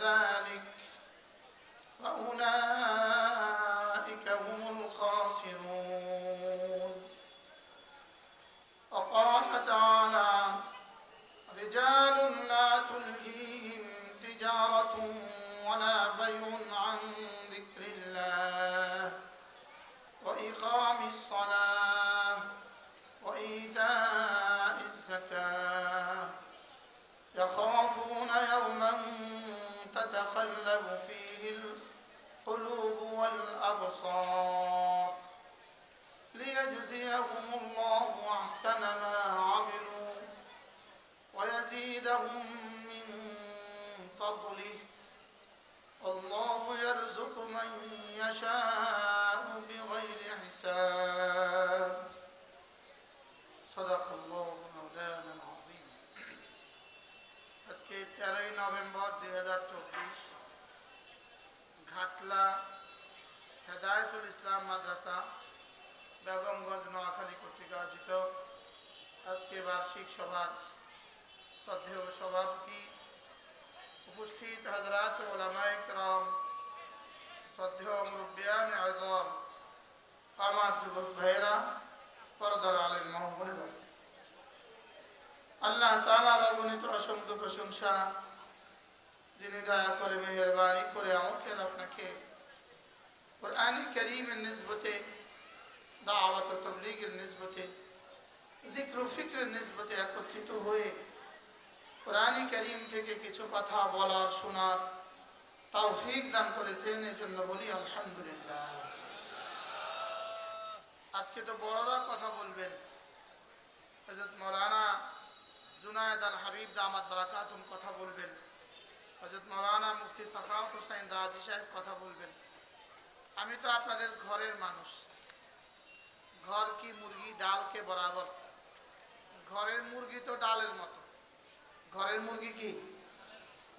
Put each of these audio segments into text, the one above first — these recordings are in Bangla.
ذلك فأولئك تتقلب فيه القلوب والأبصار ليجزيهم الله أحسن ما عملوا ويزيدهم من فضله والله يرزق من يشاء بغير حساب صدق الله مولانا العظيم আজকে তেরোই নভেম্বর দুই হাজার চব্বিশ ঘাটলা, হেদায়তুল ইসলাম মাদ্রাসা, বেগমগঞ্জ নোয়াখালী কর্তৃক আয়োজিত আজকে বার্ষিক সভার শ্রদ্ধেয় সভাপতি উপস্থিত হজরাত ওলামায় রাম শ্রদ্ধেয় মুরব্বিয়ান আজম, আমার যুবক ভাইয়েরা, পরদার আলেন মহবনেরা আল্লাহ তালার অগণিত অসংখ্য প্রশংসা যিনি দয়া করে মেহরবানি করে আমাকে আপনাকে কোরআনি করিমের নিসবতে, দাওয়াত তবলিগের নিসবতে জিক্র ফিক্রের নিসবতে একত্রিত হয়ে কোরআনি করিম থেকে কিছু কথা বলার, শোনার তাও তৌফিক দান করেছেন, এজন্য বলি আলহামদুলিল্লাহ। আজকে তো বড়রা কথা বলবেন। হজরত মৌলানা জুনায়দ আল হাবিব দামাত বারাকাতুম কথা বলবেন। হজরত মৌলানা মুফতি সাখাওয়াত হোসাইন রাজি সাহেব কথা বলবেন। আমি তো আপনাদের ঘরের মানুষ। ঘর কি মুরগি ডালকে বরাবর? ঘরের মুরগি তো ডালের মতো। ঘরের মুরগি কি?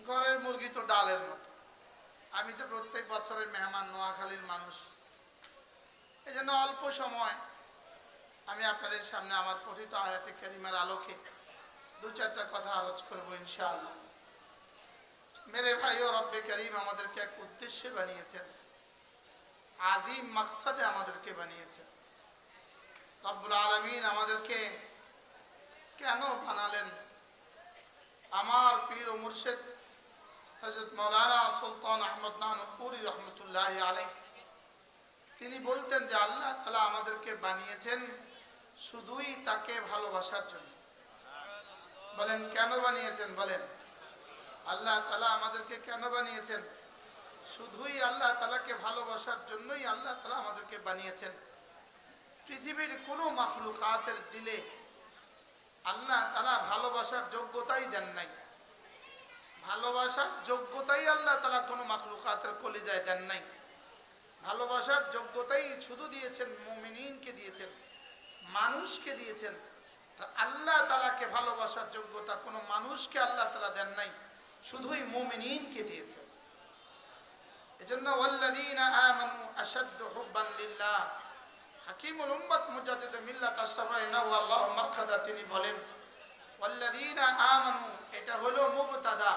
ঘরের মুরগি তো ডালের মতো। আমি তো প্রত্যেক বছরের মেহমান নোয়াখালীর মানুষ। এই জন্য অল্প সময় আমি আপনাদের সামনে আমার পঠিত আয়াতে কারিমার আলোকে দু চারটা কথা আলোচ করব ইনশাআল্লাহ। মেরে ভাই, ও রব্বে করিম আমাদেরকে এক উদ্দেশ্যে বানিয়েছেন। আজিম মাকসাদে আমাদেরকে বানিয়েছেন। রব্বুল আলমিন আমাদেরকে কেন বানালেন? আমার পীর ও মুর্শেদ হজরত মৌলানা সুলতান আহমদ নানুপুরি রহমতুল্লাহ আলাই তিনি বলতেন যে আল্লাহ তালা আমাদেরকে বানিয়েছেন শুধুই তাকে ভালোবাসার জন্য। বলেন, কেন বানিয়েছেন? বলেন আল্লাহ তালা আমাদেরকে কেন বানিয়েছেন? শুধুই আল্লাহ তালাকে ভালোবাসার জন্যই আল্লাহ তালা আমাদেরকে বানিয়েছেন। পৃথিবীর কোনো মাখলুকাতের দিলে আল্লাহ তালা ভালোবাসার যোগ্যতাই দেন নাই। ভালোবাসার যোগ্যতাই আল্লাহ তালা কোনো মাখলুকাতের কলিজায় দেন নাই। ভালোবাসার যোগ্যতাই শুধু দিয়েছেন, মোমিনকে দিয়েছেন, মানুষকে দিয়েছেন। আল্লাহ তালাকে ভালোবাসার যোগ্যতা কোনো মানুষকে আল্লাহ তালা দেন নাই। শুধুই মুমিনিনকে দিয়েছেন এজন্য ওয়াল্লাযীনা আমানু আশাদ্দু হুব্বান লিল্লাহ। হাকিমুল উম্মত মুজাদ্দিদ মিল্লাত আশরাফাই নাওয়াল্লাহ মারখাদা তিনি বলেন, ওয়াল্লাযীনা আমানু, এটা হলো মুবতাদা।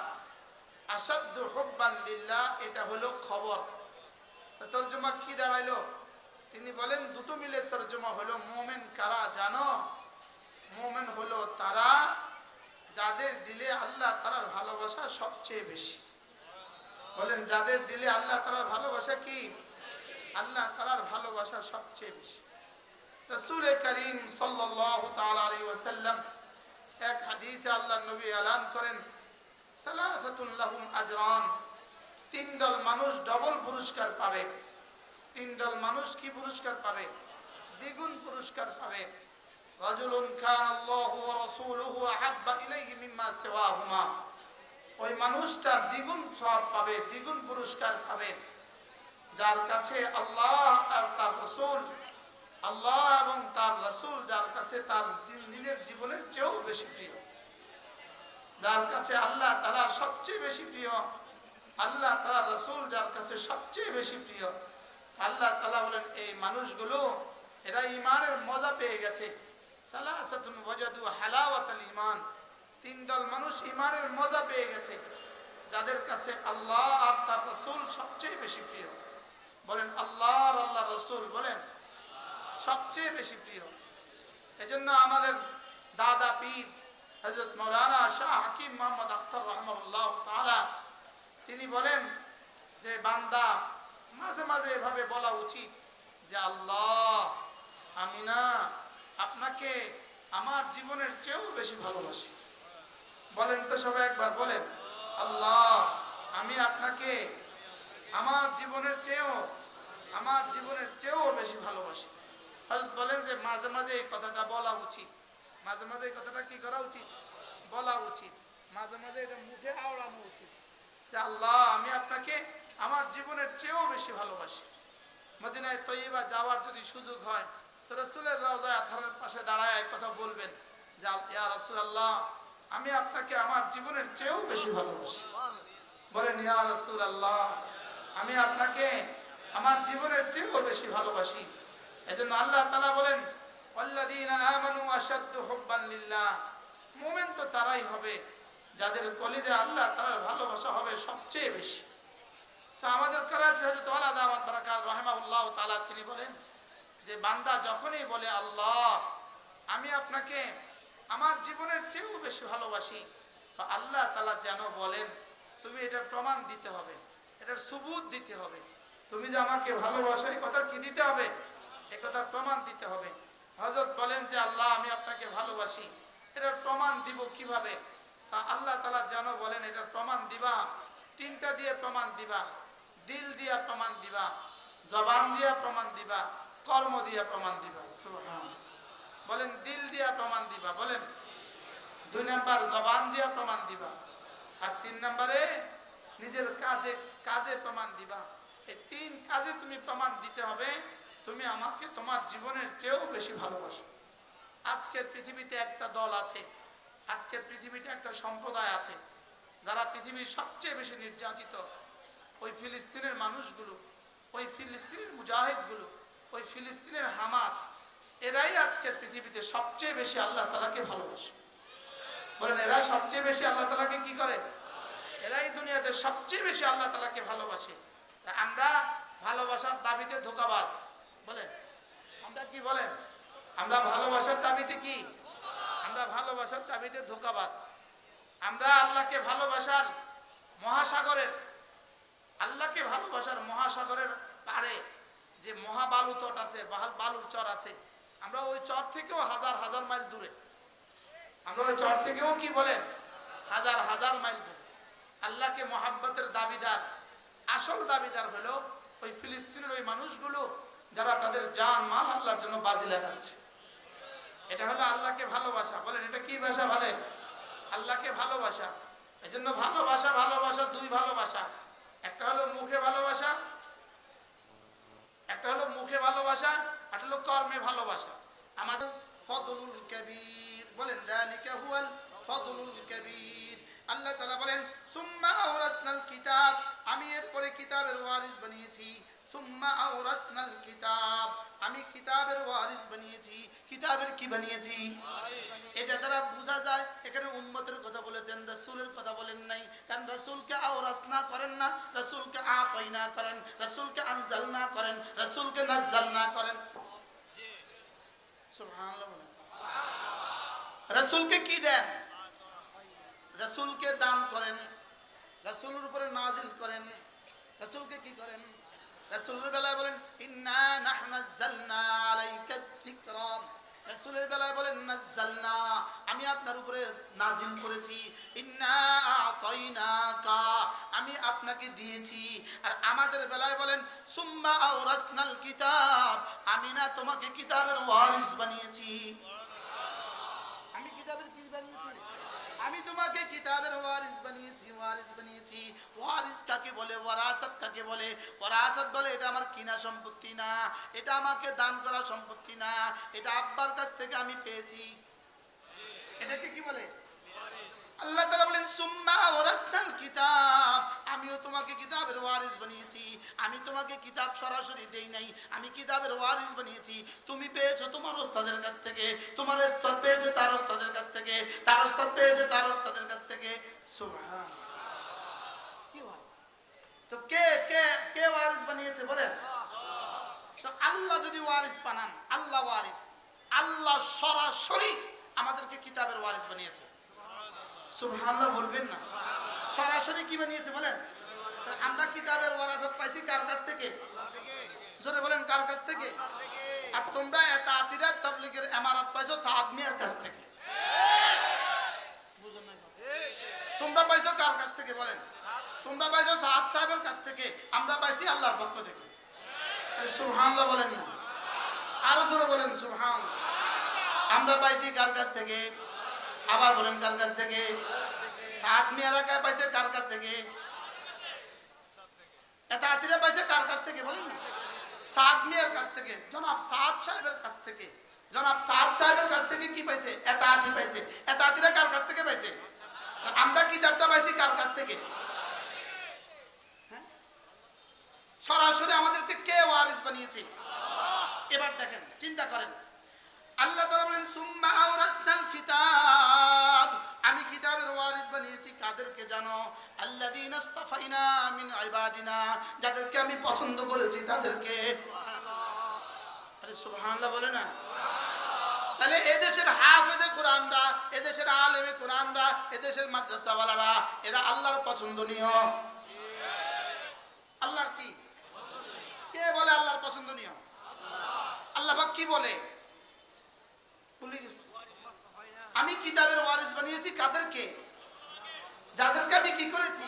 আশাদ্দু হুব্বান লিল্লাহ, এটা হলো খবর। তর্জমা কি দাঁড়াইলো? তিনি বলেন, দুটো মিলে তর্জমা হলো, মোমেন কারা জানো? মোমেন হলো তারা যাদের দিলে আল্লাহ তালার ভালোবাসা সবচেয়ে বেশি। বলেন, যাদের দিলে আল্লাহ তালার ভালোবাসা কি? আল্লাহ তালার ভালোবাসা সবচেয়ে বেশি। রসুল করিম সাল্লাহ ওসাল্লাম এক হাদিসে আল্লাহ নবী এলান করেন সালাসাতুল্লাহুম আজরান, তিন দল মানুষ ডবল পুরস্কার পাবে। তিন দল মানুষ কি পুরস্কার পাবে? দ্বিগুণ পুরস্কার পাবে। খান আল্লাহ ওয়া রাসূলুহু আহাব্বা ইলাইহি মিম্মা সিওয়াহুমা। ওই মানুষটা দ্বিগুণ সওয়াব পাবে, দ্বিগুণ পুরস্কার পাবে। যার কাছে আল্লাহ আর তার রসুল, আল্লাহ এবং তার রসুল যার কাছে তার নিজের জীবনের চেয়েও বেশি প্রিয়। যার কাছে আল্লাহ তারা সবচেয়ে বেশি প্রিয়, আল্লাহ তারা রসুল যার কাছে সবচেয়ে বেশি প্রিয়। আল্লাহ তালা বলেন, এই মানুষগুলো, এরা ইমানের মজা পেয়ে গেছে। সালাসাতুন ওয়াজাদু হালাওয়াতাল ঈমান। তিন দল মানুষ ইমানের মজা পেয়ে গেছে, যাদের কাছে আল্লাহ আর তার রসুল সবচেয়ে বেশি প্রিয়। বলেন, আল্লাহ আর আল্লাহ রসুল বলেন, সবচেয়ে বেশি প্রিয়। এজন্য আমাদের দাদা পীর হজরত মৌলানা শাহ হাকিম মোহাম্মদ আখতার রহমুল্লাহ তাআলা, তিনি বলেন যে, বান্দা, মাঝে মাঝে এভাবে বলা উচিত যে, আল্লাহ, আমি না আপনাকে আমার জীবনের চেয়েও বেশি ভালোবাসি। বলেন তো সবাই একবার বলেন, আল্লাহ, আমি আপনাকে আমার জীবনের চেয়েও, আমার জীবনের চেয়েও বেশি ভালোবাসি। হযরত বলেন যে, মাঝে মাঝে এই কথাটা বলা উচিত। মাঝে মাঝে এই কথাটা কি করা উচিত? বলা উচিত। মাঝে মাঝে এটা মুখে আওড়ানো উচিত। যে আল্লাহ, আমি আপনাকে আমার জীবনের চেয়েও বেশি ভালোবাসি। মদিনায় তৈবা যাওয়ার যদি সুযোগ হয় তো রসুলের রওজা আথারের পাশে দাঁড়ায় এক কথা বলবেন যে ইয়া রসুল আল্লাহ আমি আপনাকে আমার জীবনের চেয়েও বেশি ভালোবাসি। বলেন, ইয়া রসুল আল্লাহ আমি আপনাকে আমার জীবনের চেয়েও বেশি ভালোবাসি। এজন্য আল্লাহ তালা বলেন মোমেন তো তারাই হবে, যাদের কলেজে আল্লাহ তার ভালোবাসা হবে সবচেয়ে বেশি। তো আমাদের করাচি হজরত আল্লাহ দাওয়াত বারাকাত রহমাউল্লাহ তাআলা তিনি বলেন যে বান্দা যখনই বলে, আল্লাহ, আমি আপনাকে আমার জীবনের চেয়েও বেশি ভালোবাসি। তো আল্লাহ তালা যেন বলেন, তুমি এটার প্রমাণ দিতে হবে, এটার সুবুত দিতে হবে। তুমি যে আমাকে ভালোবাসো, এই কথার কি দিতে হবে? এ কথার প্রমাণ দিতে হবে। হজরত বলেন যে, আল্লাহ, আমি আপনাকে ভালোবাসি, এটার প্রমাণ দিব কীভাবে? তা আল্লাহ তালা যেন বলেন, এটার প্রমাণ দিবা, তিনটা দিয়ে প্রমাণ দিবা, দিল দিয়া প্রমাণ দিবা, জবান দিয়া প্রমাণ দিবা কর্ম দিয়া প্রমাণ দিবা বলেন, দিল দিয়া প্রমাণ দিবা, বলেন। দুই নাম্বার, জবান দিয়া প্রমাণ দিবা। আর তিন নাম্বারে, নিজের কাজে কাজে প্রমাণ দিবা। এই তিন কাজে তুমি প্রমাণ দিতে হবে, তুমি আমাকে তোমার জীবনের চেয়েও বেশি ভালোবাসো। আজকের পৃথিবীতে একটা দল আছে, আজকের পৃথিবীতে একটা সম্প্রদায় আছে, যারা পৃথিবীর সবচেয়ে বেশি নির্যাতিত। ওই ফিলিস্তিনের মানুষগুলো, ওই ফিলিস্তিনের মুজাহিদগুলো ওই ফিলিস্তিনের হামাস, এরাই আজকের পৃথিবীতে সবচেয়ে বেশি আল্লাহ তালাকে ভালোবাসে। বলেন এরা সবচেয়ে বেশি আল্লাহ তালাকে কি করে? এরাই দুনিয়াতে সবচেয়ে বেশি আল্লাহ তালাকে ভালোবাসে। আমরা ভালোবাসার দাবিতে ধোকাবাজ। বলেন, আমরা কি বলেন? আমরা ভালোবাসার দাবিতে কি? আমরা ভালোবাসার দাবিতে ধোকাবাজ। আমরা আল্লাহকে ভালোবাসার মহাসাগরের, আল্লাহকে ভালোবাসার মহাসাগরের পাড়ে যে মহাবালু তট আছে বালুর চর আছে, আমরা ওই চর থেকেও হাজার হাজার মাইল দূরে। আমরা ওই চর থেকেও কি বলেন? হাজার হাজার মাইল দূরে। আল্লাহকে মহাব্বতের দাবিদার, আসল দাবিদার হলো ওই ফিলিস্তিনের ওই মানুষগুলো যারা তাদের জান, মাল আল্লাহর জন্য বাজি লাগাচ্ছে। এটা হলো আল্লাহকে ভালোবাসা। বলেন, এটা কি ভাষা বলেন? আল্লাহকে ভালোবাসা। এই জন্য ভালোবাসা ভালোবাসা, দুই ভালোবাসা। একটা হলো মুখে ভালোবাসা একটা হলো মুখে ভালোবাসা, একটা হলো কর্মে ভালোবাসা। আমাদের ফদলুল কবির, বলেন, দালিকা হুয়াল ফদলুল কবির। আল্লাহ তাআলা বলেন, সুম্মা আওরাসনাল কিতাব। আমি এরপরে কিতাবের ওয়ারিস বানিয়েছি। সুম্মা আওরাসনাল কিতাব আমি কিতাবের ওয়ারিস বানিয়েছি। কিতাবের কি বানিয়েছি? এটা দ্বারা বোঝা যায়, এখানে উম্মতের কথা বলেছেন, রাসূলের কথা বলেন নাই। কারণ রাসূলকে আওরাসনা করেন না, রাসূলকে আতাইনা করেন, রাসূলকে আনজালনা করেন, রাসূলকে নাযালনা করেন। সুবহানাল্লাহ বলেন। রাসূলকে কি দেন? রাসূলকে দান করেন, রাসূলের উপরে নাজিল করেন। রাসূলকে কি করেন? রাসূলের বেলায় বলেন, ইন্না আলাইকা যিকরা। রাসূলের বেলায় বলেন নাযালনা আমি আপনার উপরে নাজিল করেছি। ইন্না আতাইনাকা, আমি আপনাকে দিয়েছি। আর আমাদের বেলায় বলেন, সুম্মা আওরাসনাল কিতাব, আমি না তোমাকে কিতাবের ওয়ারিস বানিয়েছি। আমি কিতাবের কি বানিয়েছি? আমি তোমাকে কিতাবের ওয়ারিস বানিয়েছি ওয়ারিস বানিয়েছি। ওয়ারিস কাকে বলে? ওয়ারাসাত কাকে বলে? ওয়ারাসাত বলে, এটা আমার কিনা সম্পত্তি না, এটা আমাকে দান করা সম্পত্তি না, এটা আব্বার কাছ থেকে আমি পেয়েছি। এটাকে কি বলে? আল্লাহ তাআলা বলেন, সুম্মা ওয়ারাসনাল কিতাব। আমিও তোমাকে কিতাবের ওয়ারিস বানিয়েছি। আমি তোমাকে কিতাব সরাসরি দেই নাই। আমি কিতাবের ওয়ারিস বানিয়েছি। তুমি পেয়েছ তোমার ওস্তাদের কাছ থেকে। তোমার ওস্তাদ পেয়েছে তার ওস্তাদের কাছ থেকে। তার ওস্তাদ পেয়েছে তার ওস্তাদের কাছ থেকে? তো কে কে কে ওয়ারিস বানিয়েছে বলেন? তো আল্লাহ যদি ওয়ারিস বানান, আল্লাহ ওয়ারিস। আল্লাহ সরাসরি আমাদেরকে কিতাবের ওয়ারিস বানিয়েছে। সুবহানাল্লাহ বলবেন না। সরাসরি কি বানিয়েছে বলেন? আমরা কিতাবের ওয়ারাসাত পাইছি কার কাছ থেকে? জোরে বলেন, কার কাছ থেকে? আর তোমরা এত আতিরাত তাবলিগের এমারত পাইছো সাদ মিয়ার কাছ থেকে। তোমরা পাইছো কার কাছ থেকে বলেন? তোমরা পাইছো সাদ সাহেবের কাছ থেকে, আমরা পাইছি আল্লাহর পক্ষ থেকে। সুবহানাল্লাহ বলেন না। আরও জোরে বলেন সুবহান আমরা পাইছি কার কাছ থেকে? আবার বলেন কার কাছ থেকে? সাত মিয়ারা কায় পাইছে কার কাছ থেকে? পাইছে কার কাছ থেকে বলেন মিয়ার কাছ থেকে। জনাব সাহেবের কাছ থেকে। জনাব সাহেবের কাছ থেকে কি পাইছে? এটা আতি পাইছে। এটা আতিরা কার কাছ থেকে পাইছে? আমরা কিতাবটা পাইছি কার কাছ থেকে? হ্যাঁ? সরাসরি আমাদেরকে কে ওয়ারিস বানিয়েছে? এবার দেখেন, চিন্তা করেন। আল্লাহ তাআলা বলেন, সুম্মা আওরাসনাল কিতাব। আমি কিতাবের ওয়ারিস বানিয়েছি, কাদেরকে জানো? আল্লাযীনা ইসতাফাইনা মিন ইবাদিনা, যাদেরকে আমি পছন্দ করেছি, তাদেরকে। আরে সুবহানাল্লাহ বলে না? তাহলে এদেশের হাফেজে কোরআনরা, এদেশের আলেমে কোরআনরা, এদেশের মাদ্রাসাওয়ালারা, এরা আল্লাহর পছন্দনীয়। আল্লাহর কি? কে বলে আল্লাহর পছন্দনীয়? আল্লাহ। কি বলে? ভুলে গেছি। আমি কিতাবের ওয়ারিস বানিয়েছি কাদেরকে? যাদেরকে আমি কি করেছি?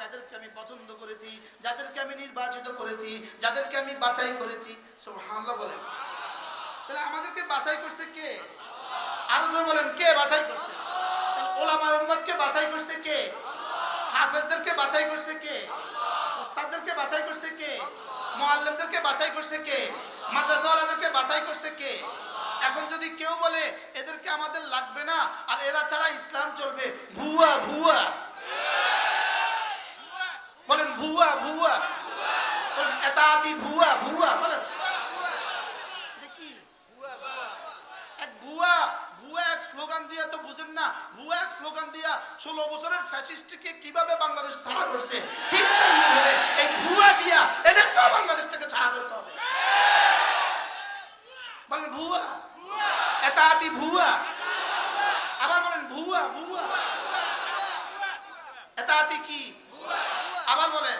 যাদেরকে আমি পছন্দ করেছি যাদেরকে আমি নির্বাচিত করেছি যাদেরকে আমি বাছাই করেছি। সুবহানাল্লাহ বলেন। তাহলে আমাদেরকে বাছাই করছে কে? আরও জোরে বলেন কে বাছাই করছে? ওলামা উম্মতকে বাছাই করছে কে? হাফেজদেরকে বাছাই করছে কে? বাছাই করছে কে? মুআল্লিমদেরকে বাছাই করছে কে? মাদ্রাসাওয়ালাদেরকে বাছাই করছে কে? এখন যদি কেউ বলে, এদেরকে আমাদের লাগবে না, আর এরা ছাড়া ইসলাম চলবে। ভুয়া ভুয়া। বলেন, ভুয়া ভুয়া। এতাতি ভুয়া ভুয়া। বলেন এক স্লোগান দিয়া তো বুঝেন না, ভুয়া এক স্লোগান দিয়া ষোলো বছরের ফ্যাসিস্টকে কীভাবে বাংলাদেশ ছাড়া করছে? ঠিক বাংলাদেশ থেকে ছাড়া করতে হবে। বলেন ভুয়া। এতাতি ভুয়া। আবার বলেন ভুয়া ভুয়া। এতাতি কি? আবার বলেন।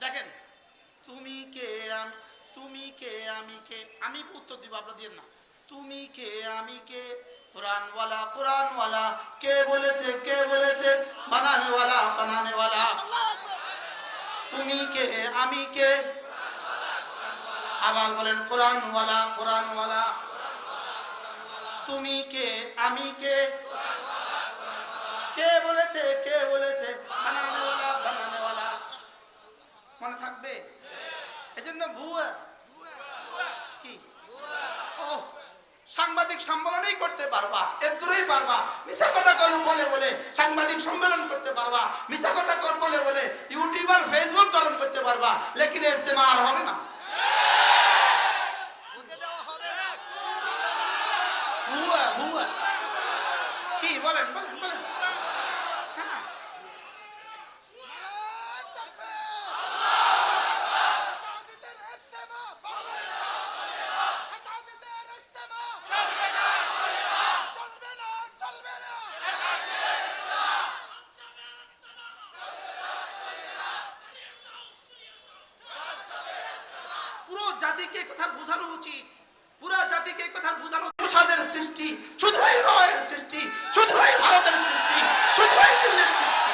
দেখেন তুমি কে আমি তুমি কে আমি কে? আমি উত্তর দিব আপনার দিয়ে না। তুমি কে আমি কে? কোরআনওয়ালা কোরআনওয়ালা। কে বলেছে কে বলেছে? বানানেওয়ালা বানানেওয়ালা। তুমি কে আমি কে? আবার বলেন, কোরআনওয়ালা কোরআনওয়ালা। তুমি কে? আমি কে? কে বলেছে? কে বলেছে? মনে থাকবে? এজন্য ভুয়া। সাংবাদিক সম্মেলনই করতে পারবা। এর দূরেই পারবা। মিশা কথা কর বলে বলে। সাংবাদিক সম্মেলন করতে পারবা। মিশা কথা কর বলে বলে। ইউটিউবার ফেসবুক গরম করতে পারবা। লেকিন ইস্তেমা আর হবে না। ভুয়া ভুয়া কি বলেন বলেন বলেন হ্যাঁ পুরো জাতিকে কথা বোঝানো উচিত পুরো জাতিকে কথা বোঝানো প্রসাদের সৃষ্টি শুধুই রয়ের সৃষ্টি শুধুই ভারতের সৃষ্টি শুধুই দিল্লির সৃষ্টি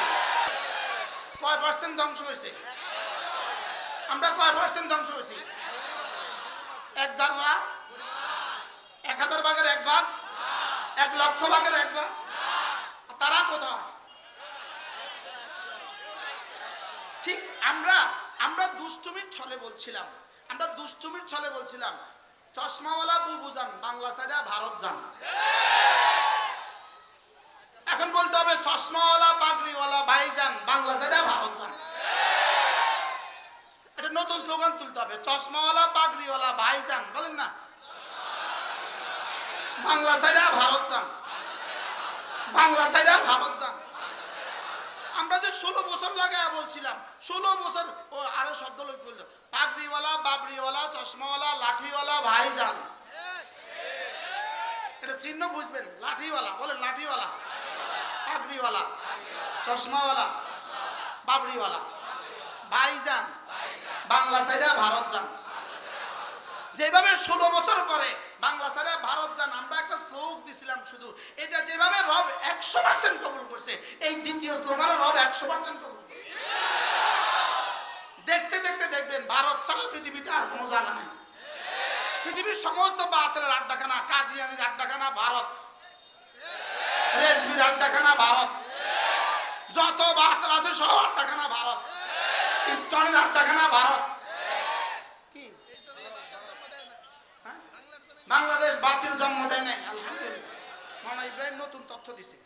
কয় পার্সেন্ট ধ্বংস হয়েছে আমরা কয় পার্সেন্ট ধ্বংস হয়েছি? এক জাররা, এক হাজার ভাগের এক ভাগ, এক লক্ষ ভাগের এক ভাগ। তারা কোথায়? ঠিক আমরা আমরা দুষ্টুমির ছলে বলছিলাম। আমরা দুষ্টুমির ছলে বলছিলাম, চশমাওয়ালা বুবু যান, বাংলা সাইডে ভারত যান। এখন বলতে হবে, চশমাওয়ালা, পাগড়িওয়ালা ভাই যান, বাংলা সাইডে ভারত যান। নতুন স্লোগান তুলতে হবে। চশমাওয়ালা, পাগড়িওয়ালা ভাই যান বলেন না? বাংলা সাইডে ভারত যান। বাংলা সাইডে ভারত যান। আমরা যে ষোলো বছর লাগায় বলছিলাম, ষোলো বছর, ও আরও শব্দ লোক বলতো পাগড়িওয়ালা বাবরিওয়ালা চশমাওয়ালা, লাঠিওয়ালা, ভাইজান। এটা চিহ্ন বুঝবেন, লাঠিওয়ালা, বলেন লাঠিওয়ালা, পাগড়িওয়ালা, চশমাওয়ালা বাবরিওয়ালা ভাইজান। বাংলা সাইডে ভারত যান। যেভাবে ষোলো বছর পরে বাংলা সাইডে ভারত যান, আমরা একটা শ্লোক দিছিলাম শুধু। এটা যেভাবে রব একশো পার্সেন্ট কবুল করছে, এই দ্বিতীয় স্লোগানে রব একশো পার্সেন্ট কবুল। দেখতে দেখতে দেখবেন, ভারত ছাড়া পৃথিবীতে আর কোনো জায়গা নেই। পৃথিবীর সমস্ত বাতিলের আড্ডাখানা, কাদিয়ানির আড্ডাখানা ভারত। রেজবির আড্ডাখানা ভারত। যত বাতিল আছে সব আড্ডাখানা ভারত। ইস্কনের আড্ডাখানা ভারত। হ্যাঁ? বাংলাদেশ বাতিল জন্ম দেয় নাই। আলহামদুলিল্লাহ। মানা ইব্রাহিম নতুন তথ্য দিছে।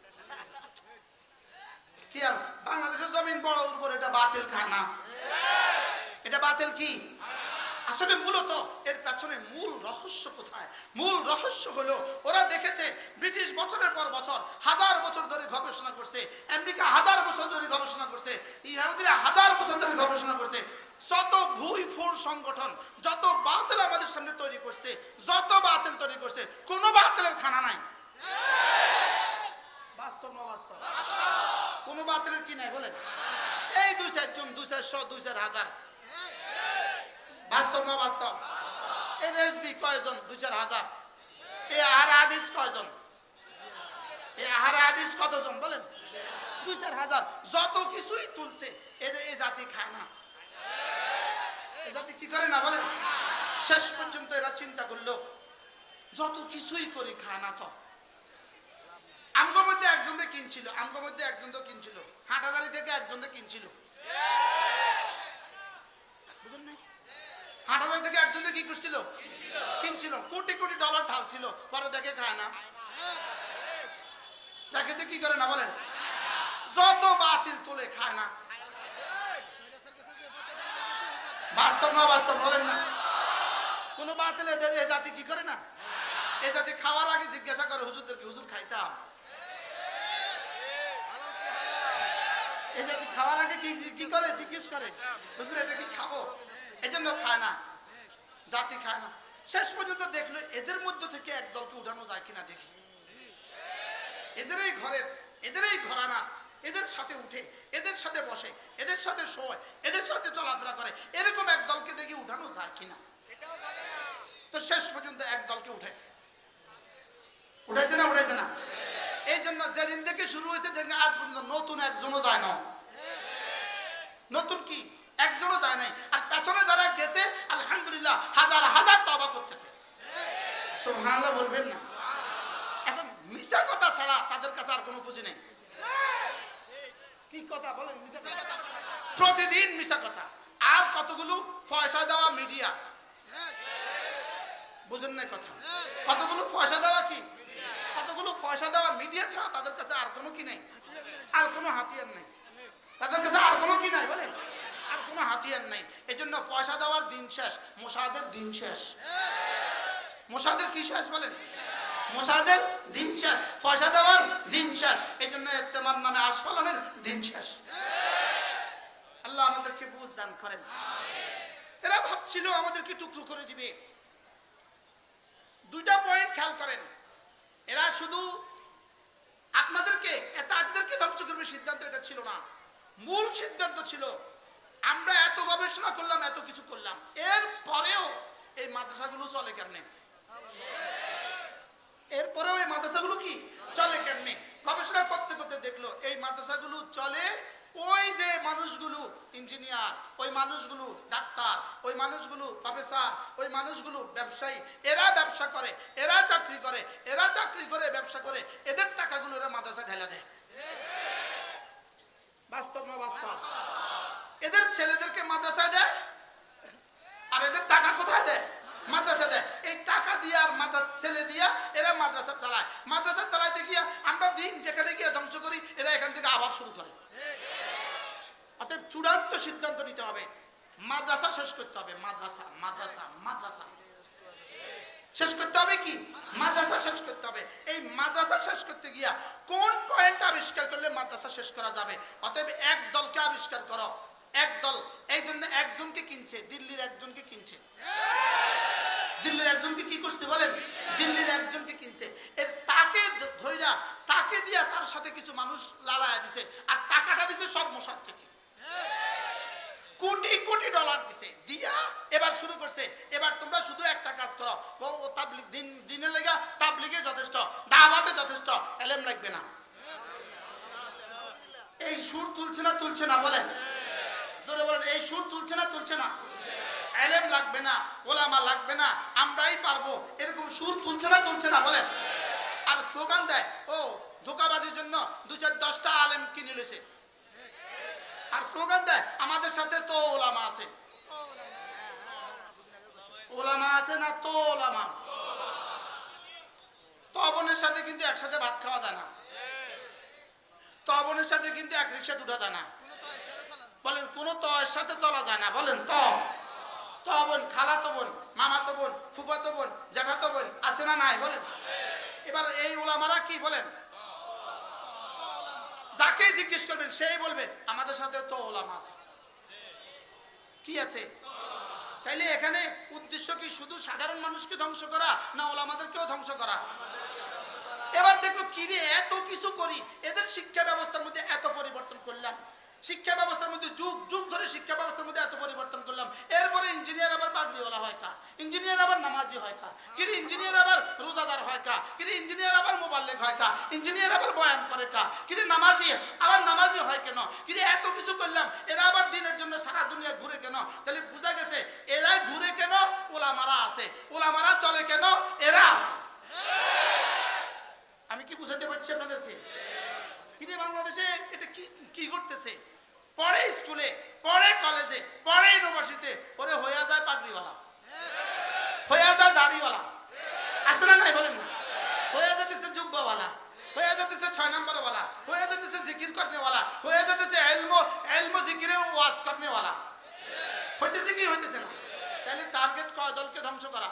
কি আর, বাংলাদেশের জমিন বড় উর্বর এটা বাতিল খানা। এটা বাতিল কি? আসলে মূলত এর পেছনে মূল রহস্য কোথায়? মূল রহস্য হলো, ওরা দেখেছে ব্রিটিশ বছরের পর বছর হাজার বছর ধরে গবেষণা করছে, আমেরিকা হাজার বছর ধরে গবেষণা করছে, ইহুদিরা হাজার বছর ধরে গবেষণা করছে। যত ভুই ফোর সংগঠন, যত বাতিল আমাদের সামনে তৈরি করছে, যত বাতিল তৈরি করছে, কোনো বাতিলের খানা নাই। বাস্তব বাস্তব? কোনো বাতিলের কি নাই বলেন? এই দুই চারজন দুই চারশো দুই চার হাজার। বাস্তব না বাস্তব? এই রেসবি কয়জন? দুই চার হাজার। এই আহার আদিস কয়জন? এই আহার আদিস কতজন বলেন? দুই চার হাজার। যত কিছুই তুলছে, এদের এই জাতি খায় না। এই জাতি কি করে না বলেন? শেষ পর্যন্ত এরা চিন্তা করল, যত কিছুই করি খায় না তো। আমগো মধ্যে একজনকে কিনছিল, আমগো মধ্যে একজন তো কিনছিল। হাটাজারি থেকে একজনকে কিনছিল বুঝলেন নাই? হাটাজারি থেকে একজনকে কি করছিল কিনছিল। কোটি কোটি ডলার ঢালছিল। পরে দেখে খায় না। দেখে যে কি করে না বলেন? যত বাতিল তোলে খায় না। বাস্তব না বাস্তব বলেন না। কোন বাতিল এ জাতি কি করে না? এ জাতি খাওয়ার আগে জিজ্ঞাসা করে, হুজুরদেরকে হুজুর খাইতাম? এই জাতি খাওয়ার আগে কি কি করে? জিজ্ঞেস করে, হুজুর, এটা কি খাব? এজন্য খায় না। জাতি খায় না। শেষ পর্যন্ত দেখল এদের মধ্য থেকে এক দলকে উঠানো যায় কিনা দেখি। এদেরই ঘরের, এদেরই ঘরানা এদের সাথে উঠে, এদের সাথে বসে, এদের সাথে শোয়, এদের সাথে চলাফেরা করে, এরকম এক দলকে দেখি উঠানো যায় কিনা। তো শেষ পর্যন্ত এক দলকে উঠেছে উঠেছে না উঠেছে না? এই জন্য যেদিন থেকে শুরু হয়েছে, দেখে আজ পর্যন্ত নতুন একজনও যায় না। নতুন কি? একজনও যায় নাই। আর পেছনে যারা গেছে, আলহামদুলিল্লাহ, হাজার হাজার তবা করতেছে। সুবহানাল্লাহ বলবেন না। এখন মিশা কথা ছাড়া তাদের কাছে আর কোনো পুঁজি নেই। কি কথা বলেন প্রতিদিন মিশা কথা। আর কতগুলো পয়সা দেওয়া মিডিয়া? বুঝেন না কথা। কতগুলো পয়সা দেওয়া কি? কতগুলো পয়সা দেওয়া মিডিয়া ছাড়া তাদের কাছে আর কোনো কি নেই? আর কোনো হাতিয়ার নেই তাদের কাছে আর কোনো কি নাই বলেন আর কোনো হাতিয়ার নেই। এই জন্য পয়সা দেওয়ার দিন শেষ মোসাদের দিন শেষ। মোসাদের কি শেষ বলেন? মোসাদের দিন শেষ পয়সা দেওয়ার দিন শেষ। এই জন্য ইস্তেমার নামে আস্ফালনের দিন শেষ। আল্লাহ আমাদেরকে বুঝ দান করেন। এরা ভাবছিল আমাদেরকে টুকরো করে দিবে। দুইটা পয়েন্ট খেয়াল করেন। এরা শুধু আপনাদেরকে এত আজদেরকে ধ্বংস করবে সিদ্ধান্ত এটা ছিল না। মূল সিদ্ধান্ত ছিল আমরা এত গবেষণা করলাম, এত কিছু করলাম। এর পরেও এই মাদ্রাসাগুলো চলে কেমনে? এরপরেও এই মাদ্রাসাগুলো কি? চলে কেমনে? গবেষণা করতে করতে দেখল, এই মাদ্রাসাগুলো চলে ওই যে মানুষগুলো ইঞ্জিনিয়ার, ওই মানুষগুলো ডাক্তার, ওই মানুষগুলো প্রফেসর, ওই মানুষগুলো ব্যবসায়ী, এরা ব্যবসা করে, এরা চাকরি করে, এরা চাকরি করে, ব্যবসা করে, এদের টাকাগুলো এরা মাদ্রাসা ঢেলা দেয়। বাস্তব না বাস্তব? এদের ছেলেদেরকে মাদ্রাসায় দেয়? আর এদের টাকা কোথায় দেয়? মাদ্রাসা দেয়। এই টাকা দিয়ে আর মাদ্রাসা ছেলে দিয়া এরা মাদ্রাসা চালায়। মাদ্রাসা চালাইতে গিয়া আমরা দিন যেখানে গিয়ে ধ্বংস করি, এরা এখান থেকে আবার শুরু করে। অতএব চূড়ান্ত সিদ্ধান্ত নিতে হবে। মাদ্রাসা শেষ করতে হবে। মাদ্রাসা মাদ্রাসা মাদ্রাসা। শেষ করতে হবে কি? মাদ্রাসা শেষ করতে হবে। এই মাদ্রাসা শেষ করতে গিয়া কোন পয়েন্ট আবিষ্কার করলে মাদ্রাসা শেষ করা যাবে? অতএব এক দলকে আবিষ্কার করো। এক দল। এই জন্য একজনকে কিনছে, দিল্লির একজনকে কিনছে। দিল্লির একজনকে কি করছে বলেন? দিল্লির একজনকে কিনছে। এর তাকে ধইরা, তাকে দিয়া তার সাথে কিছু মানুষ লালায়া দিছে, আর টাকাটা দিছে সব মশার থেকে। কোটি কোটি ডলার দিছে, দিয়া এবার শুরু করছে। এবার তোমরা শুধু একটা কাজ করো। ও তাবলিগ, দিন, দিনের লেগা তাবলিগে যথেষ্ট, দাওয়াতে যথেষ্ট, এলেম লাগবে না। এই সুর তুলছে না তুলছে না বলেন। জোরে বলেন, এই সুর তুলছে না তুলছে না। এলেম লাগবে না, ওলামা লাগবে না, আমরাই পারব। এরকম সুর তুলছে না তুলছে না, বলেন। আর স্লোগান দেয়, ও, ধোকাবাজির জন্য দু চার দশটা আলেম কিনে নিয়েছে আর স্লোগান দেয়, আমাদের সাথে তো ওলামা আছে। ওলামা আছে না তো ওলামা? তবনের সাথে কিন্তু একসাথে ভাত খাওয়া যায় না। তবনের সাথে কিন্তু এক রিক্সা দুটা যায় না। বলেন, কোন তয়ের সাথে চলা যায় না। বলেন, ত। তবন খালাতো বোন, মামাতো বোন, ফুফাতো বোন, জ্যাঠাতো বোন, আছে না নাই? বলেন। এবার এই ওলামারা কি বলেন? যাকে জিজ্ঞেস করবেন, সেই বলবে, আমাদের সাথে তো ওলামা আছে। কি আছে? তাইলে এখানে উদ্দেশ্য কি শুধু সাধারণ মানুষকে ধ্বংস করা, না ওলামাদেরকেও ধ্বংস করা? এবার দেখল কি রে এত কিছু করি, এদের শিক্ষা ব্যবস্থার মধ্যে এত পরিবর্তন করলাম। শিক্ষা ব্যবস্থার মধ্যে যুগ যুগ ধরে শিক্ষা ব্যবস্থার মধ্যে এত পরিবর্তন করলাম। এরপরে ইঞ্জিনিয়ার আবার পাগড়িওয়ালা হয় কা? ইঞ্জিনিয়ার আবার নামাজি হয় কা? কিরে ইঞ্জিনিয়ার আবার রোজাদার হয় কা? কিরে ইঞ্জিনিয়ার আবার মোবাল্লেগ হয় কা? ইঞ্জিনিয়ার আবার বয়ান করে কা? কিরে নামাজি, আবার নামাজি হয় কেন? কিরে এত কিছু করলাম, এরা আবার দিনের জন্য সারা দুনিয়া ঘুরে কেন? তাহলে বোঝা গেছে, এরা ঘুরে কেন? ওলামারা আছে। ওলামারা চলে কেন? এরা আছে। আমি কি বুঝাতে পারছি আপনাদেরকে? কিন্তু বাংলাদেশে? এটা কি কি করতেছে পড়ে স্কুলে পড়ে কলেজে পড়ে ইউনিভার্সিটিতে ওরে হইয়া যায় পাগড়িওয়ালা। হইয়া যায় দাড়িওয়ালা। আছে না নাই বলেন না? হইয়া যেতেছে যুব্বওয়ালা হয়ে যেতেছে ছয় নম্বরওয়ালা। হয়ে যেতেছে জিকির করনেওয়ালা। হয়ে যেতেছে এলমো এলমো জিকিরের ওয়াজ করনেওয়ালা। হইতেছে কি, হইতেছে না? তাহলে টার্গেট কয় দলকে ধ্বংস করা?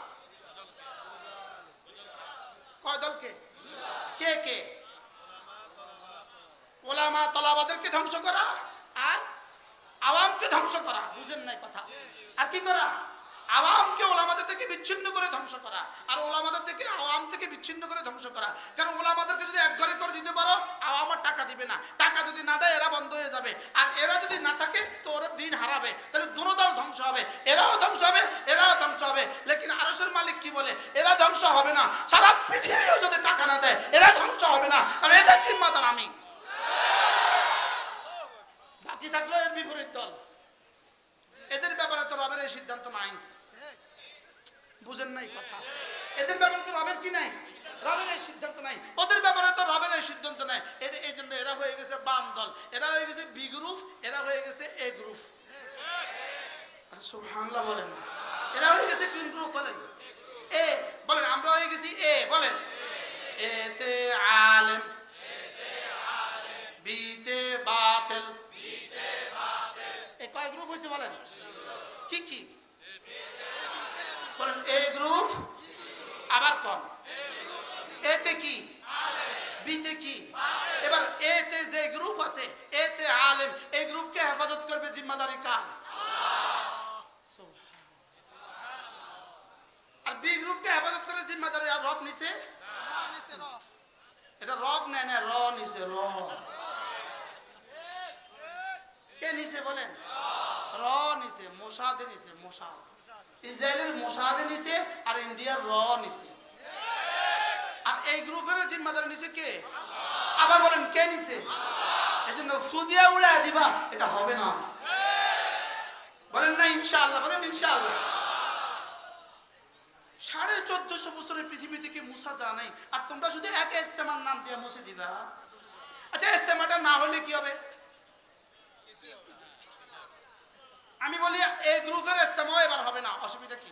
কয় দলকে? কে কে? ওলামা তলাবাদেরকে ধ্বংস করা আর আওয়ামকে ধ্বংস করা, বুঝেন নাই কথা? আর কি করা? আওয়ামকে ওলামাদের থেকে বিচ্ছিন্ন করে ধ্বংস করা, আর ওলামাদের থেকে আওয়াম থেকে বিচ্ছিন্ন করে ধ্বংস করা। কারণ ওলামাদেরকে যদি এক ঘরে করে দিতে পারো আওয়াম আর টাকা দিবে না। টাকা যদি না দেয়, এরা বন্ধ হয়ে যাবে। আর এরা যদি না থাকে, তো ওরা দিন হারাবে। তাহলে দুনো দল ধ্বংস হবে। এরাও ধ্বংস হবে, এরাও ধ্বংস হবে। লেকিন আরসের মালিক কি বলে? এরা ধ্বংস হবে না। সারা পৃথিবীও যদি টাকা না দেয়, এরা ধ্বংস হবে না। কারণ এদের জিম্মাদার আমি। বাকি থাকল এর বিপরীত দল। এদের ব্যাপারে তো রবের এই সিদ্ধান্ত নাই। বুঝেন নাই কথা। এদের ব্যাপারে তো রবের কি নাই? রবের এই সিদ্ধান্ত নাই। ওদের ব্যাপারে তো রবের এই সিদ্ধান্ত নাই। এর- এই জন্য এরা হয়ে গেছে বাম দল। এরা হয়ে গেছে বি গ্রুপ, এরা হয়ে গেছে এ গ্রুপ। সুবহানাল্লাহ বলেন। এরা হয়ে গেছে কোন গ্রুপ বলেন। এ, বলেন, আমরা হয়ে গেছি এ, বলেন। এতে আলেম। বিতে বাতিল। কয় গ্রুপ হয়েছে বলেন? কি কি? বলেন এ গ্রুপ আবার কোন? এতে কি? বিতে কি? এবার এতে যে গ্রুপ আছে এতে আলেম, এই গ্রুপকে হেফাজত করবে জিম্মাদারি কার? আর বি গ্রুপকে হেফাজত করে জিম্মাদারি আর রব নিছে? এটা রব নেয় না, র নিছে, র। কে নিছে বলেন? র নিছে, মোসাদে নিছে, মোসাদ। ইসরায়েলের মোসাদে নিচে আর ইন্ডিয়ার র নিছে। আর এই গ্রুপের জিম্মাদারি নিছে কে? আবার বলেন, কে নিছে? এই জন্য ফুদিয়া উড়ে দিবা, এটা হবে না। বলেন না, ইনশাআল্লাহ, বলেন ইনশাআল্লাহ। সাড়ে চোদ্দশো বছরের পৃথিবী থেকে মুসা যা নাই আর তোমরা শুধু এক ইস্তেমার নাম দিয়ে মুছে দিবা। আচ্ছা ইস্তেমাটা না হলে কি হবে? আমি বলি এই গ্রুপের ইস্তেমাও এবার হবে না। অসুবিধা কি?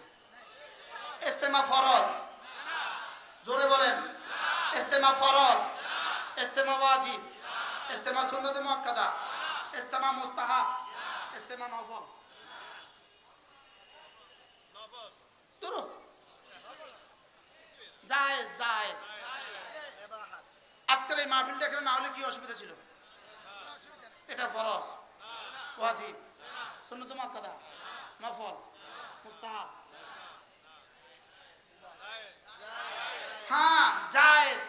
ইস্তেমা ফরজ। জোরে বলেন। ইস্তেমা ফরজ। ইস্তেমা ওয়াজিব। ইস্তেমা সুন্নতে মুআক্কাদা ইস্তেমা মুস্তাহাব। ইস্তেমা নফল। আজকের এই মাহফিলটা এখানে না হলে কি অসুবিধা ছিল? এটা ফরজ। ওয়াজিব। সুন্নত মুআক্কাদা নফল। মুস্তাহাব। হ্যাঁ জায়েজ।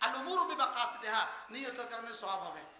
আল উমুরু বিমাকাসিদিহা। নিয়তের কারণে সওয়াব হবে।